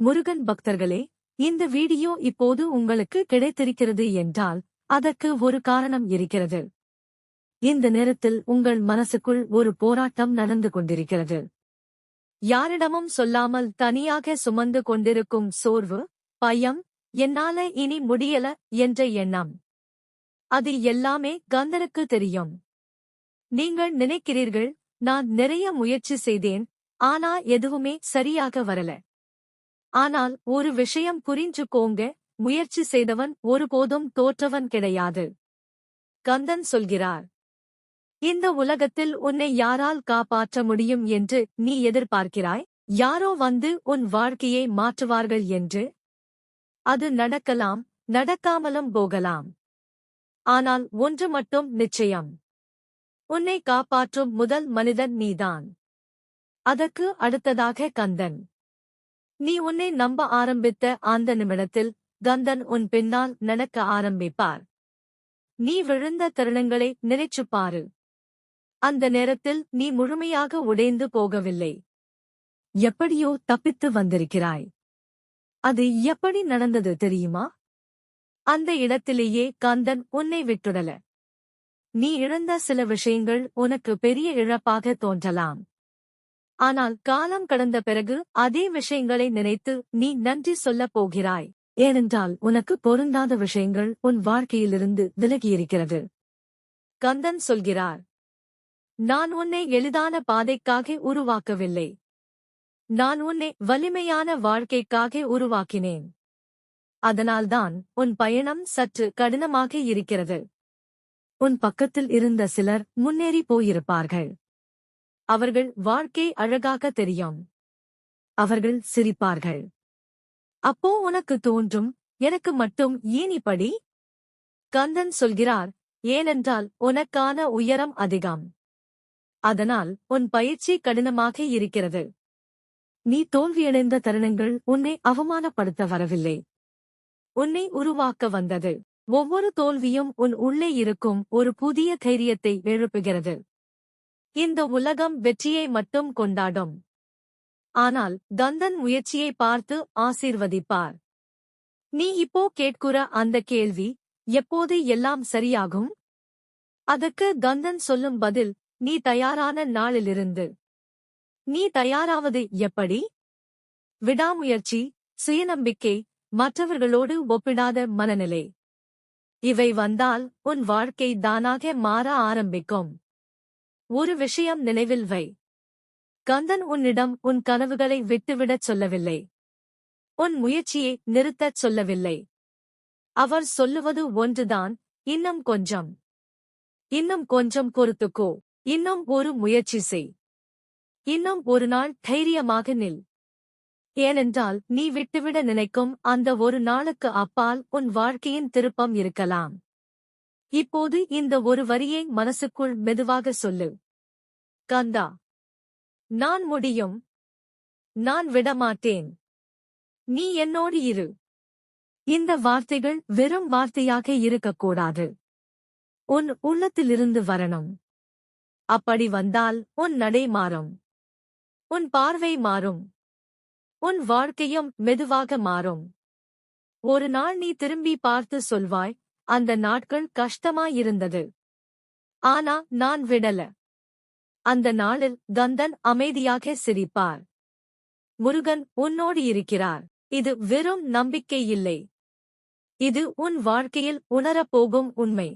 முருகன் பக்தர்களே இந்த வீடியோ இப்போது உங்களுக்கு கிடைத்திருக்கிறது என்றால் அதற்கு ஒரு காரணம் இருக்கிறது. இந்த நேரத்தில் உங்கள் மனசுக்குள் ஒரு போராட்டம் நடந்து கொண்டிருக்கிறது. யாரிடமும் சொல்லாமல் தனியாக சுமந்து கொண்டிருக்கும் சோர்வு பயம் என்னால இனி முடியல என்ற எண்ணம். அது எல்லாமே கந்தனுக்கு தெரியும். நீங்கள் நினைக்கிறீர்கள் நான் நிறைய முயற்சி செய்தேன் ஆனா எதுவுமே சரியாக வரல. ஆனால் ஒரு விஷயம் புரிஞ்சுக்கோங்க முயற்சி செய்தவன் ஒருபோதும் தோற்றவன் கிடையாது. கந்தன் சொல்கிறார் இந்த உலகத்தில் உன்னை யாரால் காப்பாற்ற முடியும் என்று நீ எதிர்பார்க்கிறாய்? யாரோ வந்து உன் வாழ்க்கையை மாற்றுவார்கள் என்று? அது நடக்கலாம் நடக்காமலும் போகலாம். ஆனால் ஒன்று மட்டும் நிச்சயம். உன்னை காப்பாற்றும் முதல் மனிதன் நீதான். அதற்கு அடுத்ததாக கந்தன். நீ உன்னை நம்ப ஆரம்பித்த அந்த நிமிடத்தில் கந்தன் உன் பின்னால் நடக்க ஆரம்பிப்பார். நீ விழுந்த தருணங்களை நினைச்சுப் பாரு. அந்த நேரத்தில் நீ முழுமையாக உடைந்து போகவில்லை. எப்படியோ தப்பித்து வந்திருக்கிறாய். அது எப்படி நடந்தது தெரியுமா? அந்த இடத்திலேயே கந்தன் உன்னை விட்டுடல. நீ இழந்த சில விஷயங்கள் உனக்கு பெரிய இழப்பாக தோன்றலாம். ஆனால் காலம் கடந்த பிறகு அதே விஷயங்களை நினைத்து நீ நன்றி சொல்லப் போகிறாய். ஏனென்றால் உனக்கு பொருந்தாத விஷயங்கள் உன் வாழ்க்கையிலிருந்து விலகியிருக்கிறது. கந்தன் சொல்கிறார் நான் உன்னை எளிதான பாதைக்காக உருவாக்கவில்லை. நான் உன்னை வலிமையான வாழ்க்கைக்காக உருவாக்கினேன். அதனால்தான் உன் பயணம் சற்று கடினமாக இருக்கிறது. உன் பக்கத்தில் இருந்த சிலர் முன்னேறி போயிருப்பார்கள். அவர்கள் வாழ்க்கை அழகாக தெரியும். அவர்கள் சிரிப்பார்கள். அப்போ உனக்கு தோன்றும் எனக்கு மட்டும் ஏன் இப்படி? கந்தன் சொல்கிறார் ஏனென்றால் உனக்கான உயரம் அதிகம். அதனால் உன் பயிற்சி கடினமாக இருக்கிறது. நீ தோல்வியடைந்த தருணங்கள் உன்னை அவமானப்படுத்த வரவில்லை. உன்னை உருவாக்க வந்தது. ஒவ்வொரு தோல்வியும் உன் உள்ளே இருக்கும் ஒரு புதிய தைரியத்தை எழுப்புகிறது. இந்த உலகம் வெற்றியை மட்டும் கொண்டாடும். ஆனால் கந்தன் முயற்சியை பார்த்து ஆசீர்வதிப்பார். நீ இப்போ கேட்குற அந்த கேள்வி எப்போது எல்லாம் சரியாகும்? அதற்கு கந்தன் சொல்லும் பதில் நீ தயாரான நாளிலிருந்து. நீ தயாராவது எப்படி? விடாமுயற்சி சுயநம்பிக்கை மற்றவர்களோடு ஒப்பிடாத மனநிலை. இவை வந்தால் உன் வாழ்க்கை தானாக மாற ஆரம்பிக்கும். ஒரு விஷயம் நினைவில் வை. கந்தன் உன்னிடம் உன் கனவுகளை விட்டுவிடச் சொல்லவில்லை. உன் முயற்சியை நிறுத்தச் சொல்லவில்லை. அவர் சொல்லுவது ஒன்றுதான் இன்னும் கொஞ்சம். இன்னும் கொஞ்சம் பொறுத்துக்கோ இன்னும் ஒரு முயற்சி செய். இன்னும் ஒரு நாள் தைரியமாக நில். ஏனென்றால் நீ விட்டுவிட நினைக்கும் அந்த ஒரு நாளுக்கு அப்பால் உன் வாழ்க்கையின் திருப்பம் இருக்கலாம். இப்போது இந்த ஒரு வரியை மனசுக்குள் மெதுவாக சொல்லு. கந்தா நான் முடியும். நான் விடமாட்டேன். நீ என்னோடு இரு. இந்த வார்த்தைகள் வெறும் வார்த்தையாக இருக்கக்கூடாது. உன் உள்ளத்திலிருந்து வரணும். அப்படி வந்தால் உன் நடை மாறும். உன் பார்வை மாறும். உன் வாழ்க்கையும் மெதுவாக மாறும். ஒரு நாள் நீ திரும்பி பார்த்து சொல்வாய் அந்த நாட்கள் கஷ்டமாயிருந்தது. ஆனா நான் விடல. அந்த நாளில் கந்தன் அமைதியாக சிரிப்பார். முருகன் உன்னோடு இருக்கிறார். இது வெறும் நம்பிக்கை இல்லை இது உன் வாழ்க்கையில் உணரப்போகும் உண்மை.